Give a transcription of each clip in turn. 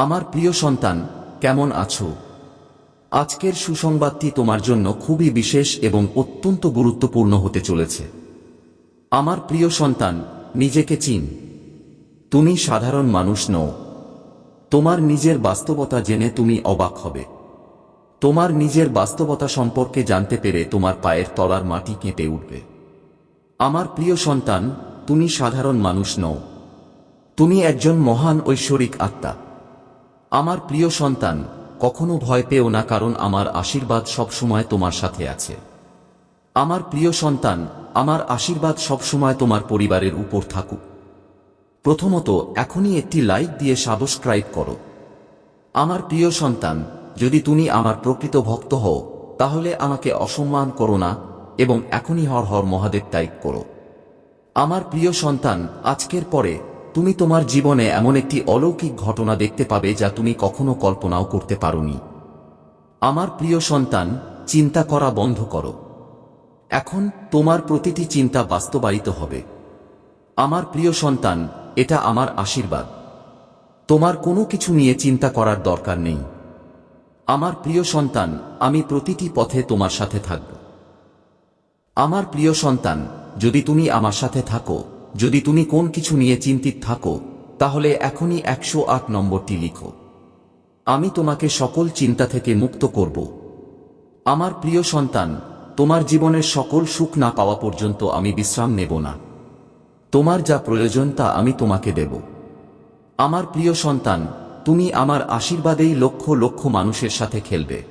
আমার প্রিয় সন্তান, কেমন আছো? আজকের সুসংবাদটি তোমার জন্য খুবই বিশেষ এবং অত্যন্ত গুরুত্বপূর্ণ হতে চলেছে। আমার প্রিয় সন্তান, নিজেকে চিন। তুমি সাধারণ মানুষ নও। তোমার নিজের বাস্তবতা জেনে তুমি অবাক হবে। তোমার নিজের বাস্তবতা সম্পর্কে জানতে পেরে তোমার পায়ের তলার মাটি কেঁপে উঠবে। আমার প্রিয় সন্তান, তুমি সাধারণ মানুষ নও। তুমি একজন মহান ঐশ্বরিক আত্মা। আমার প্রিয় সন্তান, কখনো ভয় পেও না কারণ আমার আশীর্বাদ সবসময় তোমার সাথে আছে। আমার প্রিয় সন্তান, আমার আশীর্বাদ সবসময় তোমার পরিবারের উপর থাকুক। প্রথমত, এখনই একটি লাইক দিয়ে সাবস্ক্রাইব করো। আমার প্রিয় সন্তান, যদি তুমি আমার প্রকৃত ভক্ত হও, তাহলে আমাকে অসম্মান করো না এবং এখনই হর হর মহাদেব টাইপ করো। আমার প্রিয় সন্তান, আজকের পরে তুমি তোমার জীবনে এমন একটি অলৌকিক ঘটনা দেখতে পাবে যা তুমি কখনো কল্পনাও করতে পারোনি। আমার প্রিয় সন্তান, চিন্তা করা বন্ধ করো। এখন তোমার প্রতিটি চিন্তা বাস্তবায়িত হবে। আমার প্রিয় সন্তান, এটা আমার আশীর্বাদ। তোমার কোনো কিছু নিয়ে চিন্তা করার দরকার নেই। আমার প্রিয় সন্তান, আমি প্রতিটি পথে তোমার সাথে থাকব। আমার প্রিয় সন্তান, যদি তুমি আমার সাথে থাকো যদি তুমি কোন কিছু নিয়ে চিন্তিত থাকো, তাহলে এখনই একশো আট নম্বরটি লিখো। আমি তোমাকে সকল চিন্তা থেকে মুক্ত করব। আমার প্রিয় সন্তান, তোমার জীবনের সকল সুখ না পাওয়া পর্যন্ত আমি বিশ্রাম নেব না। তোমার যা প্রয়োজন তা আমি তোমাকে দেব। আমার প্রিয় সন্তান, তুমি আমার আশীর্বাদেই লক্ষ লক্ষ মানুষের সাথে খেলবে।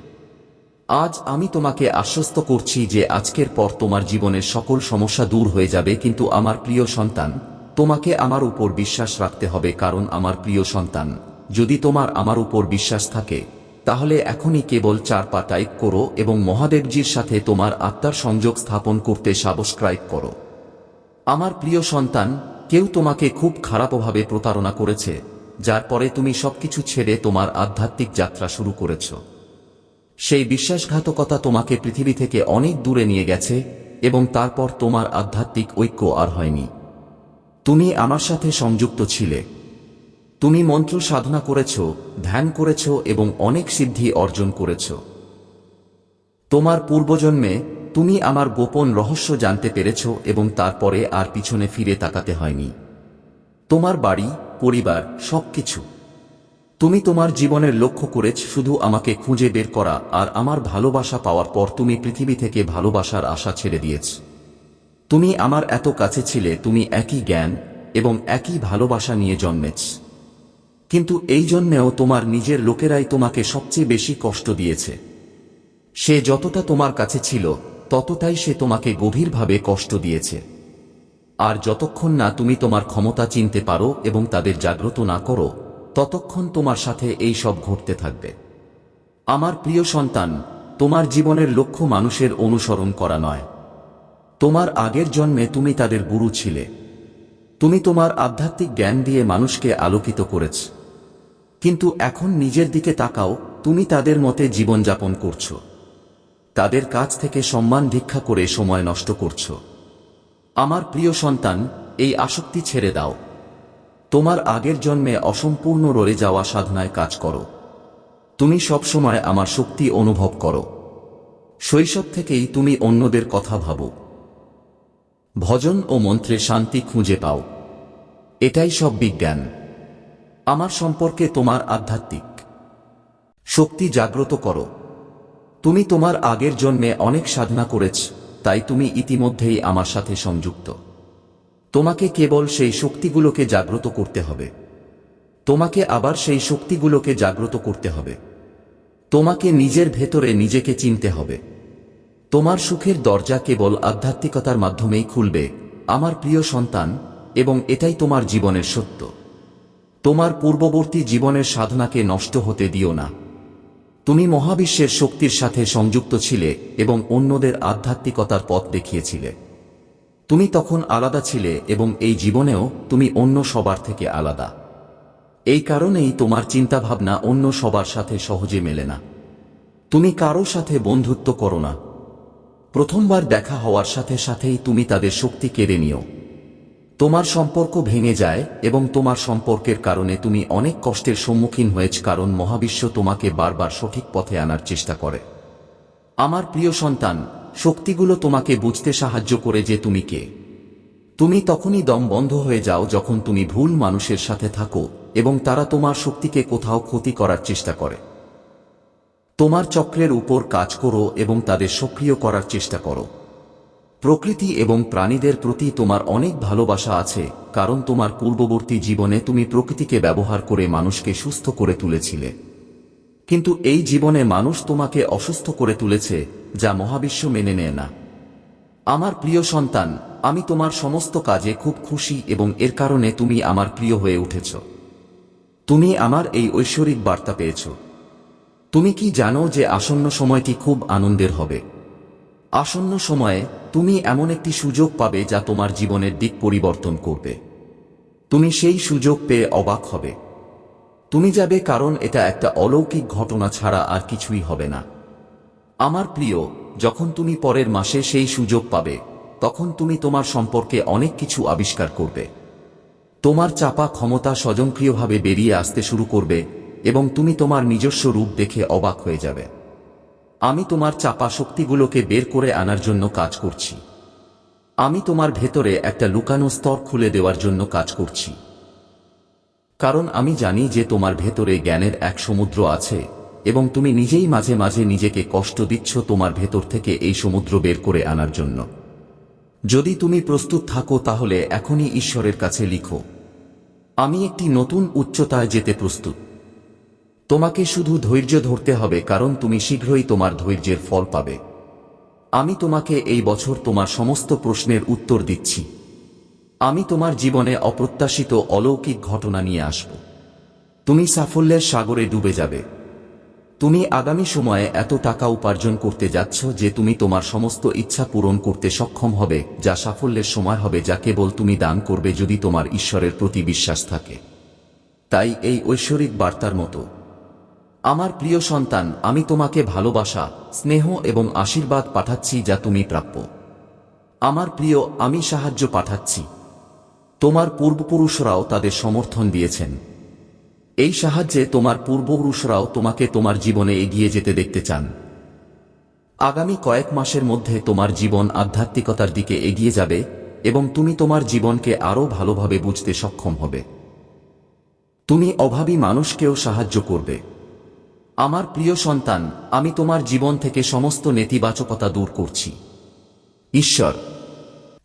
আজ আমি তোমাকে আশ্বস্ত করছি যে আজকের পর তোমার জীবনের সকল সমস্যা দূর হয়ে যাবে, কিন্তু আমার প্রিয় সন্তান, তোমাকে আমার উপর বিশ্বাস রাখতে হবে কারণ আমার প্রিয় সন্তান, যদি তোমার আমার উপর বিশ্বাস থাকে, তাহলে এখনই কেবল চার পা টাইপ করো এবং মহাদেবজির সাথে তোমার আত্মার সংযোগ স্থাপন করতে সাবস্ক্রাইব করো। আমার প্রিয় সন্তান, কেউ তোমাকে খুব খারাপভাবে প্রতারণা করেছে, যার পরে তুমি সবকিছু ছেড়ে তোমার আধ্যাত্মিক যাত্রা শুরু করেছ। সেই বিশ্বাসঘাতকতা তোমাকে পৃথিবী থেকে অনেক দূরে নিয়ে গেছে এবং তারপর তোমার আধ্যাত্মিক ঐক্য আর হয়নি। তুমি আমার সাথে সংযুক্ত ছিলে। তুমি মন্ত্র সাধনা করেছ, ধ্যান করেছ এবং অনেক সিদ্ধি অর্জন করেছ। তোমার পূর্বজন্মে তুমি আমার গোপন রহস্য জানতে পেরেছ এবং তারপরে আর পিছনে ফিরে তাকাতে হয়নি। তোমার বাড়ি, পরিবার, সবকিছু তুমি তোমার জীবনের লক্ষ্য করেছ শুধু আমাকে খুঁজে বের করা আর আমার ভালোবাসা পাওয়ার পর তুমি পৃথিবী থেকে ভালোবাসার আশা ছেড়ে দিয়েছ। তুমি আমার এত কাছে ছিলে, তুমি একই জ্ঞান এবং একই ভালোবাসা নিয়ে জন্মেছ। কিন্তু এই জন্যেও তোমার নিজের লোকেরাই তোমাকে সবচেয়ে বেশি কষ্ট দিয়েছে। সে যতটা তোমার কাছে ছিল, ততটাই সে তোমাকে গভীরভাবে কষ্ট দিয়েছে। আর যতক্ষণ না তুমি তোমার ক্ষমতা চিনতে পারো এবং তাদের জাগ্রত না করো ততক্ষণ তোমার সাথে এই সব ঘটতে থাকবে। আমার প্রিয় সন্তান, তোমার জীবনের লক্ষ্য মানুষের অনুসরণ করা নয়। তোমার আগের জন্মে তুমি তাদের গুরু ছিলে। তুমি তোমার আধ্যাত্মিক জ্ঞান দিয়ে মানুষকে আলোকিত করেছ। কিন্তু এখন নিজের দিকে তাকাও, তুমি তাদের মতে জীবনযাপন করছ। তাদের কাছ থেকে সম্মান ভিক্ষা করে সময় নষ্ট করছ। আমার প্রিয় সন্তান, এই আসক্তি ছেড়ে দাও। তোমার আগের জন্মে অসম্পূর্ণ রয়ে যাওয়া সাধনায় কাজ করো। তুমি সবসময় আমার শক্তি অনুভব করো। শৈশব থেকেই তুমি অন্যদের কথা ভাবো। ভজন ও মন্ত্রে শান্তি খুঁজে পাও। এটাই সব বিজ্ঞান। আমার সম্পর্কে তোমার আধ্যাত্মিক শক্তি জাগ্রত করো। তুমি তোমার আগের জন্মে অনেক সাধনা করেছ, তাই তুমি ইতিমধ্যেই আমার সাথে সংযুক্ত। তোমাকে কেবল সেই শক্তিগুলোকে জাগ্রত করতে হবে। তোমাকে আবার সেই শক্তিগুলোকে জাগ্রত করতে হবে। তোমাকে নিজের ভেতরে নিজেকে চিনতে হবে। তোমার সুখের দরজা কেবল আধ্যাত্মিকতার মাধ্যমেই খুলবে, আমার প্রিয় সন্তান, এবং এটাই তোমার জীবনের সত্য। তোমার পূর্ববর্তী জীবনের সাধনাকে নষ্ট হতে দিও না। তুমি মহাবিশ্বের শক্তির সাথে সংযুক্ত ছিলে এবং অন্যদের আধ্যাত্মিকতার পথ দেখিয়েছিলে। তুমি তখন আলাদা ছিলে এবং এই জীবনেও তুমি অন্য সবার থেকে আলাদা। এই কারণেই তোমার চিন্তাভাবনা অন্য সবার সাথে সহজে মেলে না। তুমি কারও সাথে বন্ধুত্ব করো না। প্রথমবার দেখা হওয়ার সাথে সাথেই তুমি তাদের শক্তি কেড়ে নিও। তোমার সম্পর্ক ভেঙে যায় এবং তোমার সম্পর্কের কারণে তুমি অনেক কষ্টের সম্মুখীন হয়েছ কারণ মহাবিশ্ব তোমাকে বারবার সঠিক পথে আনার চেষ্টা করে। আমার প্রিয় সন্তান শক্তিগুলো তোমাকে বুঝতে সাহায্য করে যে তুমি কে। তুমি তখনই দম বন্ধ হয়ে যাও যখন তুমি ভুল মানুষের সাথে থাকো এবং তারা তোমার শক্তিকে কোথাও ক্ষতি করার চেষ্টা করে। তোমার চক্রের উপর কাজ করো এবং তাদের সক্রিয় করার চেষ্টা করো। প্রকৃতি এবং প্রাণীদের প্রতি তোমার অনেক ভালোবাসা আছে, কারণ তোমার পূর্ববর্তী জীবনে তুমি প্রকৃতিকে ব্যবহার করে মানুষকে সুস্থ করে তুলেছিলে। কিন্তু এই জীবনে মানুষ তোমাকে অসুস্থ করে তুলেছে, যা মহাবিশ্ব মেনে নেয় না। আমার প্রিয় সন্তান, আমি তোমার সমস্ত কাজে খুব খুশি এবং এর কারণে তুমি আমার প্রিয় হয়ে উঠেছ। তুমি আমার এই ঐশ্বরিক বার্তা পেয়েছ। তুমি কি জানো যে আসন্ন সময়টি খুব আনন্দের হবে? আসন্ন সময়ে তুমি এমন একটি সুযোগ পাবে যা তোমার জীবনের দিক পরিবর্তন করবে। তুমি সেই সুযোগ পেয়ে অবাক হবে। তুমি যাবে কারণ এটা একটা অলৌকিক ঘটনা ছাড়া আর কিছুই হবে না। আমার প্রিয়, যখন তুমি পরের মাসে সেই সুযোগ পাবে, তখন তুমি তোমার সম্পর্কে অনেক কিছু আবিষ্কার করবে। তোমার চাপা ক্ষমতা স্বয়ংক্রিয়ভাবে বেরিয়ে আসতে শুরু করবে এবং তুমি তোমার নিজস্ব রূপ দেখে অবাক হয়ে যাবে। আমি তোমার চাপা শক্তিগুলোকে বের করে আনার জন্য কাজ করছি। আমি তোমার ভেতরে একটা লুকানো স্তর খুলে দেওয়ার জন্য কাজ করছি। কারণ আমি জানি যে তোমার ভেতরে জ্ঞানের এক সমুদ্র আছে, এবং তুমি নিজেই মাঝে মাঝে নিজেকে কষ্ট দিচ্ছ তোমার ভেতর থেকে এই সমুদ্র বের করে আনার জন্য। যদি তুমি প্রস্তুত থাকো তাহলে এখনই ঈশ্বরের কাছে লিখো, আমি একটি নতুন উচ্চতায় যেতে প্রস্তুত। তোমাকে শুধু ধৈর্য ধরতে হবে কারণ তুমি শীঘ্রই তোমার ধৈর্যের ফল পাবে। আমি তোমাকে এই বছর তোমার সমস্ত প্রশ্নের উত্তর দিচ্ছি। আমি তোমার জীবনে অপ্রত্যাশিত অলৌকিক ঘটনা নিয়ে আসব। তুমি সাফল্যের সাগরে ডুবে যাবে। তুমি আগামী সময়ে এত টাকা উপার্জন করতে যাচ্ছ যে তুমি তোমার সমস্ত ইচ্ছা পূরণ করতে সক্ষম হবে, যা সাফল্যের সময় হবে, যা কেবল তুমি দান করবে যদি তোমার ঈশ্বরের প্রতি বিশ্বাস থাকে। তাই এই ঐশ্বরিক বার্তার মতো। আমার প্রিয় সন্তান, আমি তোমাকে ভালোবাসা, স্নেহ এবং আশীর্বাদ পাঠাচ্ছি যা তুমি প্রাপ্য। আমার প্রিয়, আমি সাহায্য পাঠাচ্ছি। তোমার পূর্বপুরুষরাও তাদের সমর্থন দিয়েছেন। এই সাহায্যে তোমার পূর্বপুরুষরাও তোমাকে তোমার জীবনে এগিয়ে যেতে দেখতে চান। আগামী কয়েক মাসের মধ্যে তোমার জীবন আধ্যাত্মিকতার দিকে এগিয়ে যাবে এবং তুমি তোমার জীবনকে আরও ভালোভাবে বুঝতে সক্ষম হবে। তুমি অভাবী মানুষকেও সাহায্য করবে। আমার প্রিয় সন্তান, আমি তোমার জীবন থেকে সমস্ত নেতিবাচকতা দূর করছি। ঈশ্বর,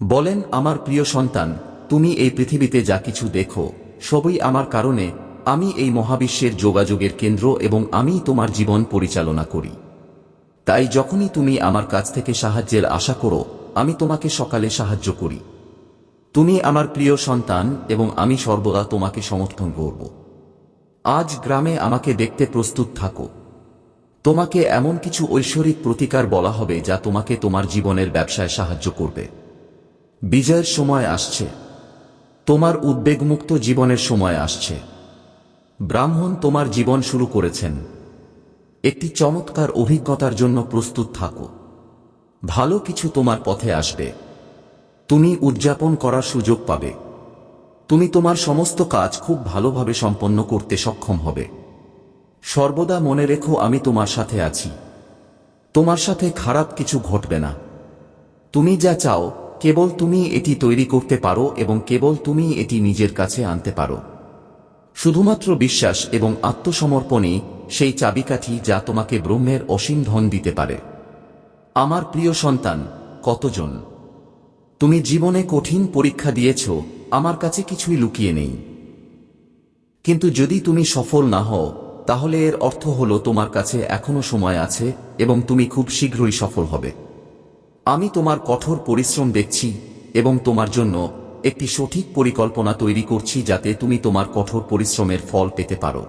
বলেন, আমার প্রিয় সন্তান তুমি এই পৃথিবীতে যা কিছু দেখো, সবই আমার কারণে আমি এই মহাবিশ্বের যোগাযোগের কেন্দ্র এবং আমি তোমার জীবন পরিচালনা করি। তাই যখনই তুমি আমার কাছ থেকে সাহায্যের আশা করো, আমি তোমাকে সকালে সাহায্য করি। তুমি আমার প্রিয় সন্তান এবং আমি সর্বদা তোমাকে সমর্থন করব। আজ গ্রামে আমাকে দেখতে প্রস্তুত থাকো। তোমাকে এমন কিছু ঐশ্বরিক প্রতিকার বলা হবে যা তোমাকে তোমার জীবনের ব্যবসায় সাহায্য করবে। বিজয়ের সময় আসছে। তোমার উদ্বেগমুক্ত জীবনের সময় আসছে। ব্রাহ্মণ তোমার জীবন শুরু করেছেন। একটি চমৎকার অভিজ্ঞতার জন্য প্রস্তুত থাকো। ভালো কিছু তোমার পথে আসবে। তুমি উদযাপন করার সুযোগ পাবে। তুমি তোমার সমস্ত কাজ খুব ভালোভাবে সম্পন্ন করতে সক্ষম হবে। সর্বদা মনে রেখো আমি তোমার সাথে আছি। তোমার সাথে খারাপ কিছু ঘটবে না। তুমি যা চাও কেবল তুমি এটি তৈরি করতে পারো এবং কেবল তুমি এটি নিজের কাছে আনতে পারো। শুধুমাত্র বিশ্বাস এবং আত্মসমর্পণই সেই চাবিকাঠি যা তোমাকে ব্রহ্মের অসীম ধন দিতে পারে। আমার প্রিয় সন্তান, কতজন? তুমি জীবনে কঠিন পরীক্ষা দিয়েছ, আমার কাছে কিছুই লুকিয়ে নেই। কিন্তু যদি তুমি সফল না হও, তাহলে এর অর্থ হল তোমার কাছে এখনও সময় আছে এবং তুমি খুব শীঘ্রই সফল হবে। আমি তোমার কঠোর পরিশ্রম দেখছি এবং তোমার জন্য একটি সঠিক পরিকল্পনা তৈরি করছি যাতে তুমি তোমার কঠোর পরিশ্রমের ফল পেতে পারো।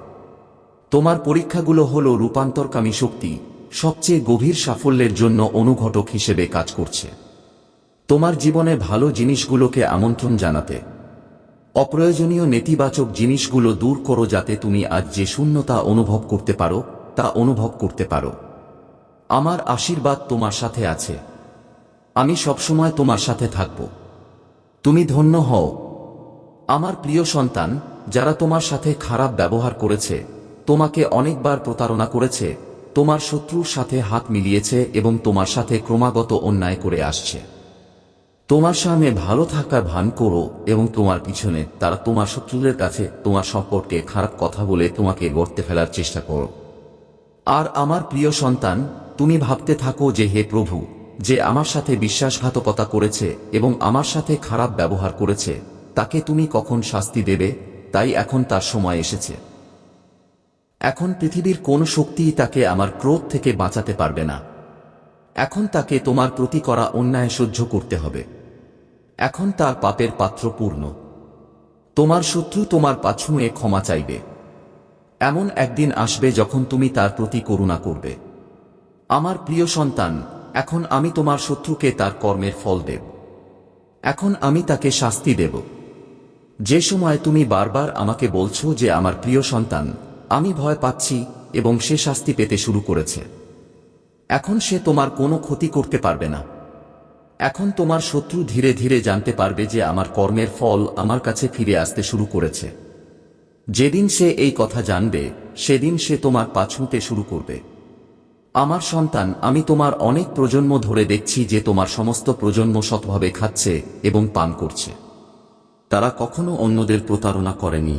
তোমার পরীক্ষাগুলো হল রূপান্তরকামী শক্তি, সবচেয়ে গভীর সাফল্যের জন্য অনুঘটক হিসেবে কাজ করছে। তোমার জীবনে ভালো জিনিসগুলোকে আমন্ত্রণ জানাতে। অপ্রয়োজনীয় নেতিবাচক জিনিসগুলো দূর করো যাতে তুমি আজ যে শূন্যতা অনুভব করতে পারো, তা অনুভব করতে পারো। আমার আশীর্বাদ তোমার সাথে আছে। আমি সবসময় তোমার সাথে থাকব। তুমি ধন্য হও। আমার প্রিয় সন্তান, যারা তোমার সাথে খারাপ ব্যবহার করেছে, তোমাকে অনেকবার প্রতারণা করেছে, তোমার শত্রুর সাথে হাত মিলিয়েছে এবং তোমার সাথে ক্রমাগত অন্যায় করে আসছে। তোমার সামনে ভালো থাকার ভান করো এবং তোমার পিছনে তারা তোমার শত্রুদের কাছে তোমার সম্পর্কে খারাপ কথা বলে তোমাকে গড়তে ফেলার চেষ্টা করো। আর আমার প্রিয় সন্তান, তুমি ভাবতে থাকো যে হে প্রভু যে আমার সাথে বিশ্বাসঘাতকতা করেছে এবং আমার সাথে খারাপ ব্যবহার করেছে, তাকে তুমি কখন শাস্তি দেবে? তাই এখন তার সময় এসেছে। এখন পৃথিবীর কোন শক্তিই তাকে আমার ক্রোধ থেকে বাঁচাতে পারবে না। এখন তাকে তোমার প্রতি করা অন্যায় সহ্য করতে হবে। এখন তার পাপের পাত্র পূর্ণ। তোমার শত্রু তোমার পাছুয়ে ক্ষমা চাইবে। এমন একদিন আসবে যখন তুমি তার প্রতি করুণা করবে। আমার প্রিয় সন্তান এখন আমি তোমার শত্রুকে তার কর্মের ফল দেব। এখন আমি তাকে শাস্তি দেব। যে সময় তুমি বারবার আমাকে বলছো যে আমার প্রিয় সন্তান, আমি ভয় পাচ্ছি এবং সে শাস্তি পেতে শুরু করেছে। এখন সে তোমার কোনো ক্ষতি করতে পারবে না। এখন তোমার শত্রু ধীরে ধীরে জানতে পারবে যে আমার কর্মের ফল আমার কাছে ফিরে আসতে শুরু করেছে। যেদিন সে এই কথা জানবে, সেদিন সে তোমার পাছুতে শুরু করবে। আমার সন্তান, আমি তোমার অনেক প্রজন্ম ধরে দেখছি যে তোমার সমস্ত প্রজন্ম সৎভাবে খাচ্ছে এবং পান করছে। তারা কখনো অন্যদের প্রতারণা করেনি।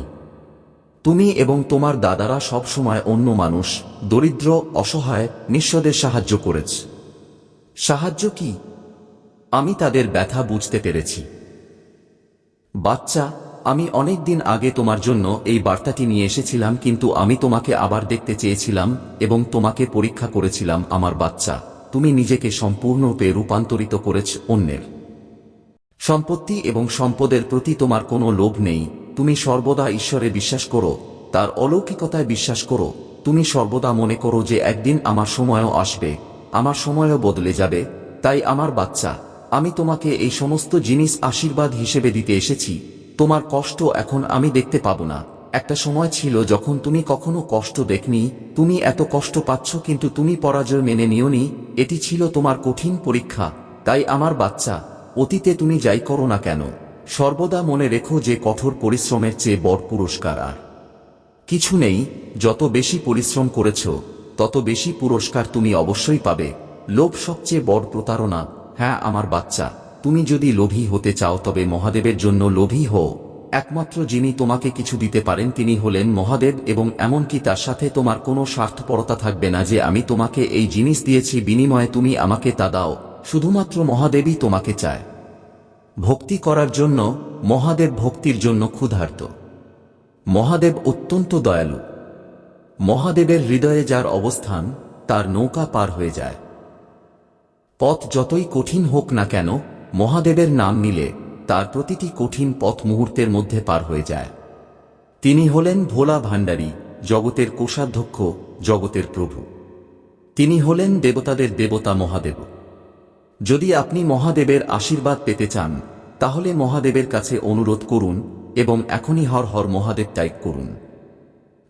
তুমি এবং তোমার দাদারা সব সময় অন্য মানুষ, দরিদ্র, অসহায়, নিঃস্বদের সাহায্য করেছ। সাহায্য কি? আমি তাদের ব্যথা বুঝতে পেরেছি। বাচ্চা আমি অনেক দিন আগে তোমার জন্য এই বার্তাটি নিয়ে এসেছিলাম, কিন্তু আমি তোমাকে আবার দেখতে চেয়েছিলাম এবং তোমাকে পরীক্ষা করেছিলাম আমার বাচ্চা। তুমি নিজেকে সম্পূর্ণরূপে রূপান্তরিত করেছ অন্যের। সম্পত্তি এবং সম্পদের প্রতি তোমার কোনো লোভ নেই। তুমি সর্বদা ঈশ্বরে বিশ্বাস করো, তার অলৌকিকতায় বিশ্বাস করো। তুমি সর্বদা মনে করো যে একদিন আমার সময়ও আসবে, আমার সময়ও বদলে যাবে। তাই আমার বাচ্চা, আমি তোমাকে এই সমস্ত জিনিস আশীর্বাদ হিসেবে দিতে এসেছি। তোমার কষ্ট এখন আমি দেখতে পাবো না। একটা সময় ছিল যখন তুমি কখনো কষ্ট দেখনি, তুমি এত কষ্ট পাচ্ছ কিন্তু তুমি পরাজয় মেনে নিওনি, এটি ছিল তোমার কঠিন পরীক্ষা, তাই আমার বাচ্চা, অতীতে তুমি যাই করো না কেন। সর্বদা মনে রেখো যে কঠোর পরিশ্রমের চেয়ে বড় পুরস্কার আর কিছু নেই, যত বেশি পরিশ্রম করেছ, তত বেশি পুরস্কার তুমি অবশ্যই পাবে। লোভ সবচেয়ে বড় প্রতারণা হ্যাঁ আমার বাচ্চা। তুমি যদি লোভী হতে চাও, তবে মহাদেবের জন্য লোভী হও। একমাত্র যিনি তোমাকে কিছু দিতে পারেন, তিনি হলেন মহাদেব, এবং এমনকি তার সাথে তোমার কোনো স্বার্থপরতা থাকবে না যে আমি তোমাকে এই জিনিস দিয়েছি, বিনিময়ে তুমি আমাকে তা দাও। শুধুমাত্র মহাদেবই তোমাকে চায়। ভক্তি করার জন্য, মহাদেব ভক্তির জন্য ক্ষুধার্ত। মহাদেব অত্যন্ত দয়ালু। মহাদেবের হৃদয়ে যার অবস্থান, তার নৌকা পার হয়ে যায়। পথ যতই কঠিন হোক না কেন মহাদেবের নাম নিলে তার প্রতিটি কঠিন পথ মুহূর্তের মধ্যে পার হয়ে যায়। তিনি হলেন ভোলা ভাণ্ডারী, জগতের কোষাধ্যক্ষ, জগতের প্রভু। তিনি হলেন দেবতাদের দেবতা মহাদেব। যদি আপনি মহাদেবের আশীর্বাদ পেতে চান, তাহলে মহাদেবের কাছে অনুরোধ করুন এবং এখনই হর হর মহাদেব টাইপ করুন।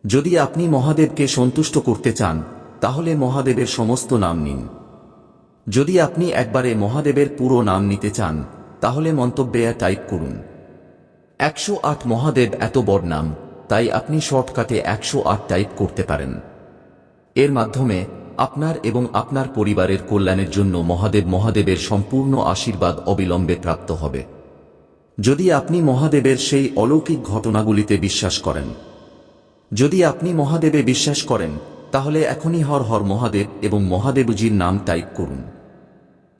যদি আপনি মহাদেবকে সন্তুষ্ট করতে চান, তাহলে মহাদেবের সমস্ত নাম নিন। যদি আপনি একবারে মহাদেবের পুরো নাম নিতে চান, তাহলে মন্তব্যে টাইপ করুন। একশো আট মহাদেব এত বড় নাম, তাই আপনি শর্টকাটে একশো আট টাইপ করতে পারেন। এর মাধ্যমে আপনার এবং আপনার পরিবারের কল্যাণের জন্য মহাদেব মহাদেবের সম্পূর্ণ আশীর্বাদ অবিলম্বে প্রাপ্ত হবে। যদি আপনি মহাদেবের সেই অলৌকিক ঘটনাগুলিতে বিশ্বাস করেন। যদি আপনি মহাদেবে বিশ্বাস করেন, তাহলে এখনই হর হর মহাদেব এবং মহাদেবজির নাম টাইপ করুন।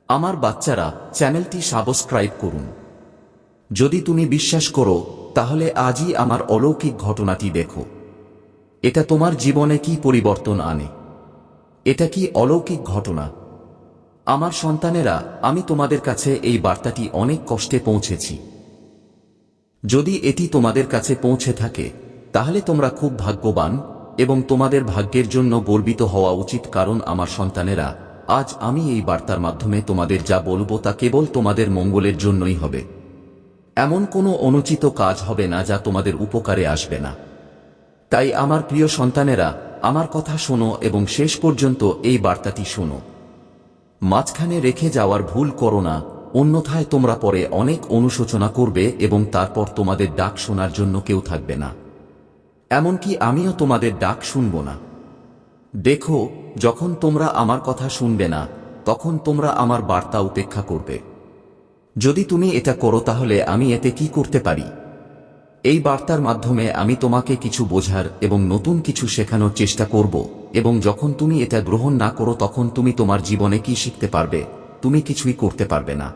আমার বাচ্চারা চ্যানেলটি সাবস্ক্রাইব করুন। যদি তুমি বিশ্বাস করো, তাহলে আজই আমার অলৌকিক ঘটনাটি দেখো। এটা তোমার জীবনে কি পরিবর্তন আনে? এটা কি অলৌকিক ঘটনা? আমার সন্তানেরা, আমি তোমাদের কাছে এই বার্তাটি অনেক কষ্টে পৌঁছেছি। যদি এটি তোমাদের কাছে পৌঁছে থাকে, তাহলে তোমরা খুব ভাগ্যবান এবং তোমাদের ভাগ্যের জন্য গর্বিত হওয়া উচিত কারণ আমার সন্তানেরা আজ আমি এই বার্তার মাধ্যমে তোমাদের যা বলব তা কেবল তোমাদের মঙ্গলের জন্যই হবে। এমন কোনো অনুচিত কাজ হবে না যা তোমাদের উপকারে আসবে না। তাই আমার প্রিয় সন্তানেরা, আমার কথা শোনো এবং শেষ পর্যন্ত এই বার্তাটি শোনো। মাঝখানে রেখে যাওয়ার ভুল করো না, অন্যথায় তোমরা পরে অনেক অনুশোচনা করবে এবং তারপর তোমাদের ডাক শোনার জন্য কেউ থাকবে না। এমনকি আমিও তোমাদের ডাক শুনব না। দেখো যখন তোমরা আমার কথা শুনবে না, তখন তোমরা আমার বার্তা উপেক্ষা করবে। যদি তুমি এটা করো তাহলে আমি এতে কি করতে পারি? এই বার্তার মাধ্যমে আমি তোমাকে কিছু বোঝার এবং নতুন কিছু শেখানোর চেষ্টা করব, এবং যখন তুমি এটা গ্রহণ না করো তখন তুমি তোমার জীবনে কি শিখতে পারবে, তুমি কিছুই করতে পারবে না।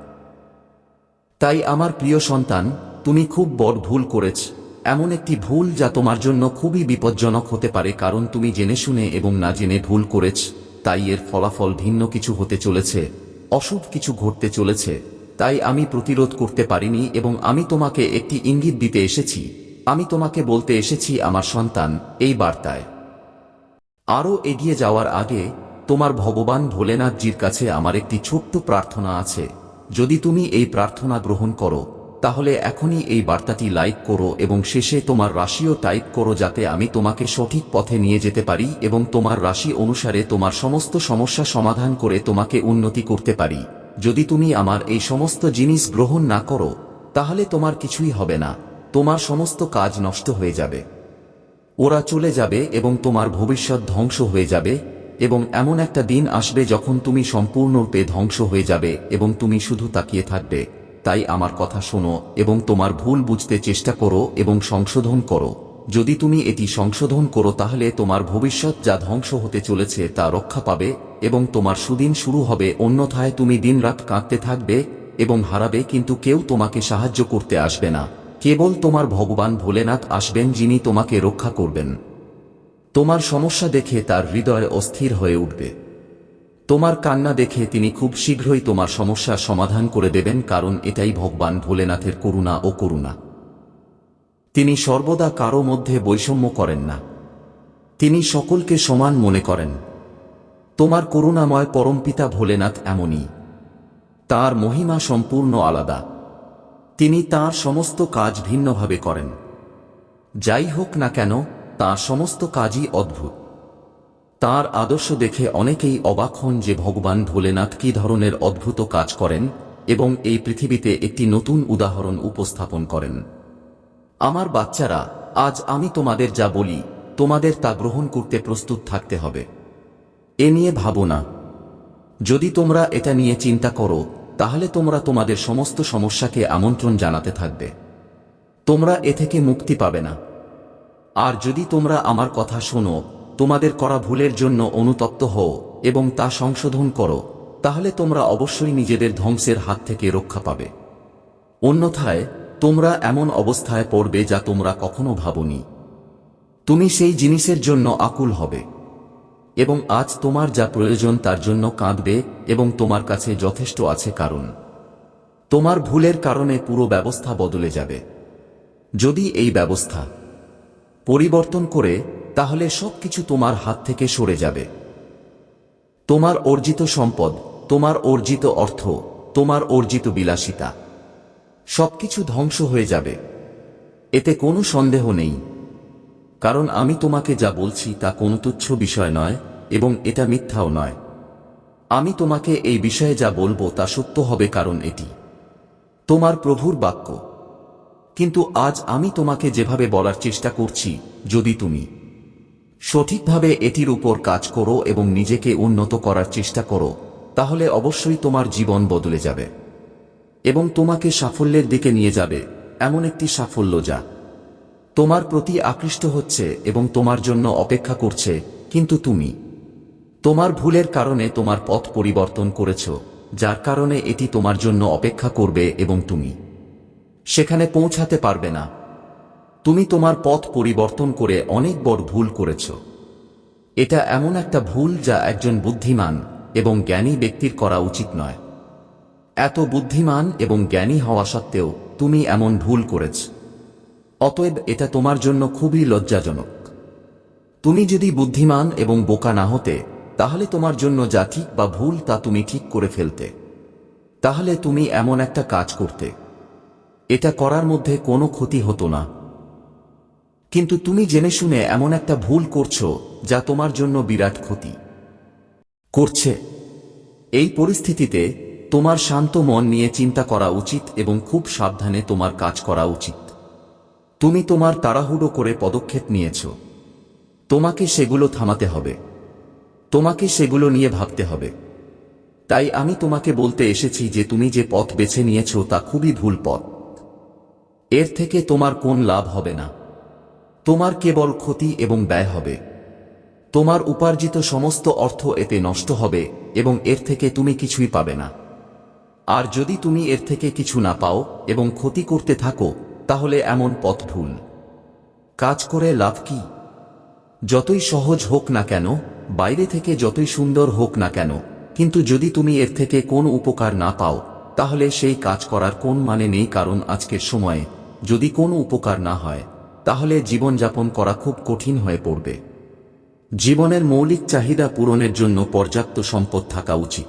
তাই আমার প্রিয় সন্তান, তুমি খুব বড় ভুল করেছ এমন একটি ভুল যা তোমার জন্য খুবই বিপজ্জনক হতে পারে, কারণ তুমি জেনে শুনে এবং না জেনে ভুল করেছ, তাই এর ফলাফল ভিন্ন কিছু হতে চলেছে, অশুভ কিছু ঘটতে চলেছে, তাই আমি প্রতিরোধ করতে পারিনি এবং আমি তোমাকে একটি ইঙ্গিত দিতে এসেছি, আমি তোমাকে বলতে এসেছি আমার সন্তান, এই বার্তায়। আরও এগিয়ে যাওয়ার আগে, তোমার ভগবান ভোলেনাথজির কাছে আমার একটি ছোট্ট প্রার্থনা আছে, যদি তুমি এই প্রার্থনা গ্রহণ করো তাহলে এখনই এই বার্তাটি লাইক করো এবং শেষে তোমার রাশিও টাইপ করো যাতে আমি তোমাকে সঠিক পথে নিয়ে যেতে পারি এবং তোমার রাশি অনুসারে তোমার সমস্ত সমস্যা সমাধান করে তোমাকে উন্নতি করতে পারি। যদি তুমি আমার এই সমস্ত জিনিস গ্রহণ না করো, তাহলে তোমার কিছুই হবে না। তোমার সমস্ত কাজ নষ্ট হয়ে যাবে। ওরা চলে যাবে এবং তোমার ভবিষ্যৎ ধ্বংস হয়ে যাবে এবং এমন একটা দিন আসবে যখন তুমি সম্পূর্ণরূপে ধ্বংস হয়ে যাবে এবং তুমি শুধু তাকিয়ে থাকবে। তাই আমার কথা শোনো এবং তোমার ভুল বুঝতে চেষ্টা করো এবং সংশোধন করো। যদি তুমি এটি সংশোধন করো তাহলে তোমার ভবিষ্যৎ যা ধ্বংস হতে চলেছে তা রক্ষা পাবে এবং তোমার সুদিন শুরু হবে, অন্যথায় তুমি দিনরাত কাঁদতে থাকবে এবং হারাবে কিন্তু কেউ তোমাকে সাহায্য করতে আসবে না। কেবল তোমার ভগবান ভোলেনাথ আসবেন যিনি তোমাকে রক্ষা করবেন। তোমার সমস্যা দেখে তার হৃদয় অস্থির হয়ে উঠবে। তোমার কান্না দেখে তিনি খুব শীঘ্রই তোমার সমস্যার সমাধান করে দেবেন, কারণ এটাই ভগবান ভোলেনাথের করুণা ও করুণা। তিনি সর্বদা কারও মধ্যে বৈষম্য করেন না। তিনি সকলকে সমান মনে করেন। তোমার করুণাময় পরমপিতা ভোলেনাথ এমনই। তার মহিমা সম্পূর্ণ আলাদা। তিনি তার সমস্ত কাজ ভিন্নভাবে করেন। যাই হোক না কেন, তার সমস্ত কাজই অদ্ভুত। তার আদর্শ দেখে অনেকেই অবাক হন যে ভগবান ভোলেনাথ কি ধরনের অদ্ভুত কাজ করেন এবং এই পৃথিবীতে একটি নতুন উদাহরণ উপস্থাপন করেন। আমার বাচ্চারা, আজ আমি তোমাদের যা বলি, তোমাদের তা গ্রহণ করতে প্রস্তুত থাকতে হবে। এ নিয়ে ভাবো না। যদি তোমরা এটা নিয়ে চিন্তা করো, তাহলে তোমরা তোমাদের সমস্ত সমস্যাকে আমন্ত্রণ জানাতে থাকবে। তোমরা এ থেকে মুক্তি পাবে না। আর যদি তোমরা আমার কথা শোনো তোমাদের করা ভুলের জন্য অনুতপ্ত হও এবং তা সংশোধন করো, তাহলে তোমরা অবশ্যই নিজেদের ধ্বংসের হাত থেকে রক্ষা পাবে। অন্যথায়, তোমরা এমন অবস্থায় পড়বে যা তোমরা কখনো ভাবনি। তুমি সেই জিনিসের জন্য আকুল হবে। এবং আজ তোমার যা প্রয়োজন তার জন্য কাঁদবে এবং তোমার কাছে যথেষ্ট আছে কারণ। তোমার ভুলের কারণে পুরো ব্যবস্থা বদলে যাবে। যদি এই ব্যবস্থা পরিবর্তন করে তাহলে সবকিছু তোমার হাত থেকে সরে যাবে। তোমার অর্জিত সম্পদ, তোমার অর্জিত অর্থ, তোমার অর্জিত বিলাসিতা, সবকিছু ধ্বংস হয়ে যাবে। এতে কোনো সন্দেহ নেই। কারণ আমি তোমাকে যা বলছি তা কোনো তুচ্ছ বিষয় নয় এবং এটা মিথ্যাও নয়। আমি তোমাকে এই বিষয়ে যা বলব তা সত্য হবে কারণ এটি তোমার প্রভুর বাক্য। কিন্তু আজ আমি তোমাকে যেভাবে বলার চেষ্টা করছি, যদি তুমি সঠিকভাবে এটির উপর কাজ করো এবং নিজেকে উন্নত করার চেষ্টা করো, তাহলে অবশ্যই তোমার জীবন বদলে যাবে। এবং তোমাকে সাফল্যের দিকে নিয়ে যাবে, এমন একটি সাফল্য যা তোমার প্রতি আকৃষ্ট হচ্ছে এবং তোমার জন্য অপেক্ষা করছে, কিন্তু তুমি তোমার ভুলের কারণে তোমার পথ পরিবর্তন করেছ, যার কারণে এটি তোমার জন্য অপেক্ষা করবে এবং তুমি সেখানে পৌঁছাতে পারবে না। তুমি তোমার পথ পরিবর্তন করে অনেক বড় ভুল করেছ। এটা এমন একটা ভুল যা একজন বুদ্ধিমান এবং জ্ঞানী ব্যক্তির করা উচিত নয়। এত বুদ্ধিমান এবং জ্ঞানী হওয়া সত্ত্বেও তুমি এমন ভুল করেছ। অতএব এটা তোমার জন্য খুবই লজ্জাজনক। তুমি যদি বুদ্ধিমান এবং বোকা না হতে, তাহলে তোমার জন্য যা ঠিক বা ভুল তা তুমি ঠিক করে ফেলতে। তাহলে তুমি এমন একটা কাজ করতে। এটা করার মধ্যে কোনো ক্ষতি হতো না। কিন্তু তুমি জেনে শুনে এমন একটা ভুল করছ যা তোমার জন্য বিরাট ক্ষতি। করছে। এই পরিস্থিতিতে তোমার শান্ত মন নিয়ে চিন্তা করা উচিত এবং খুব সাবধানে তোমার কাজ করা উচিত। তুমি তোমার তাড়াহুড়ো করে পদক্ষেপ নিয়েছ। তোমাকে সেগুলো থামাতে হবে। তোমাকে সেগুলো নিয়ে ভাবতে হবে। তাই আমি তোমাকে বলতে এসেছি যে তুমি যে পথ বেছে নিয়েছ তা খুবই ভুল পথ। এর থেকে তোমার কোন লাভ হবে না। তোমার কেবল ক্ষতি এবং ব্যয় হবে। তোমার উপার্জিত সমস্ত অর্থ এতে নষ্ট হবে এবং এর থেকে তুমি কিছুই পাবে না। আর যদি তুমি এর থেকে কিছু না পাও এবং ক্ষতি করতে থাকো, তাহলে এমন পথ ভুল। কাজ করে লাভ কি? যতই সহজ হোক না কেন, বাইরে থেকে যতই সুন্দর হোক না কেন, কিন্তু যদি তুমি এর থেকে কোন উপকার না পাও, তাহলে সেই কাজ করার কোন মানে নেই কারণ আজকের সময়ে যদি কোনো উপকার না হয়। তাহলে জীবনযাপন করা খুব কঠিন হয়ে পড়বে। জীবনের মৌলিক চাহিদা পূরণের জন্য পর্যাপ্ত সম্পদ থাকা উচিত।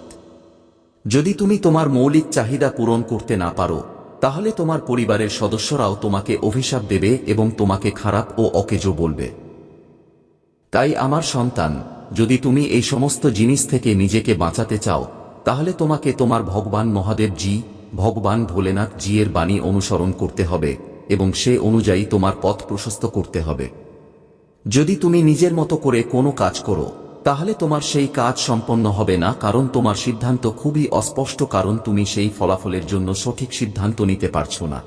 যদি তুমি তোমার মৌলিক চাহিদা পূরণ করতে না পারো, তাহলে তোমার পরিবারের সদস্যরাও তোমাকে অভিশাপ দেবে এবং তোমাকে খারাপ ও অকেজো বলবে। তাই আমার সন্তান, যদি তুমি এই সমস্ত জিনিস থেকে নিজেকে বাঁচাতে চাও, তাহলে তোমাকে তোমার ভগবান মহাদেব জি ভগবান ভোলেনাথ জি এর বাণী অনুসরণ করতে হবে। এবং সে অনুযায়ী তোমার পথ প্রশস্ত করতে হবে। যদি তুমি নিজের মতো করে কোনো কাজ করো, তাহলে তোমার সেই কাজ সম্পন্ন হবে না, কারণ তোমার সিদ্ধান্ত খুবই অস্পষ্ট, কারণ তুমি সেই ফলাফলের জন্য সঠিক সিদ্ধান্ত নিতে পারছ না।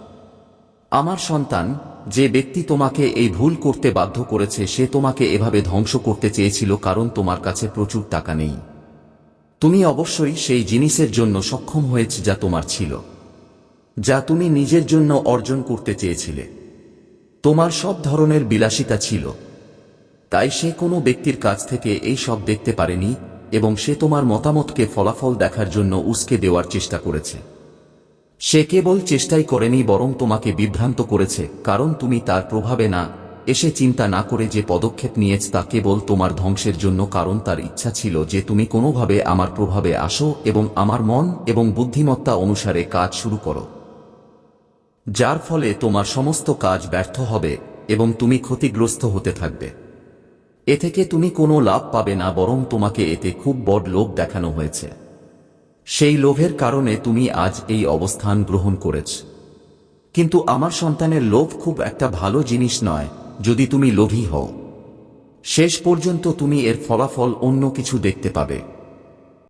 আমার সন্তান, যে ব্যক্তি তোমাকে এই ভুল করতে বাধ্য করেছে, সে তোমাকে এভাবে ধ্বংস করতে চেয়েছিল, কারণ তোমার কাছে প্রচুর টাকা নেই। তুমি অবশ্যই সেই জিনিসের জন্য সক্ষম হয়েছে যা তোমার ছিল। যা তুমি নিজের জন্য অর্জন করতে চেয়েছিলে। তোমার সব ধরনের বিলাসিতা ছিল। তাই সে কোনো ব্যক্তির কাছ থেকে এই সব দেখতে পারেনি এবং সে তোমার মতামতকে ফলাফল দেখার জন্য উস্কে দেওয়ার চেষ্টা করেছে। সে কেবল চেষ্টাই করেনি বরং তোমাকে বিভ্রান্ত করেছে, কারণ তুমি তার প্রভাবে না এসে চিন্তা না করে যে পদক্ষেপ নিয়েছ তা কেবল তোমার ধ্বংসের জন্য, কারণ তার ইচ্ছা ছিল যে তুমি কোনোভাবে আমার প্রভাবে আসো এবং আমার মন এবং বুদ্ধিমত্তা অনুসারে কাজ শুরু করো। যার ফলে তোমার সমস্ত কাজ ব্যর্থ হবে এবং তুমি ক্ষতিগ্রস্ত হতে থাকবে। এ থেকে তুমি কোনো লাভ পাবে না, বরং তোমাকে এতে খুব বড় লোভ দেখানো হয়েছে। সেই লোভের কারণে তুমি আজ এই অবস্থান গ্রহণ করেছ। কিন্তু আমার সন্তানের লোভ খুব একটা ভালো জিনিস নয়, যদি তুমি লোভী হও। শেষ পর্যন্ত তুমি এর ফলাফল অন্য কিছু দেখতে পাবে।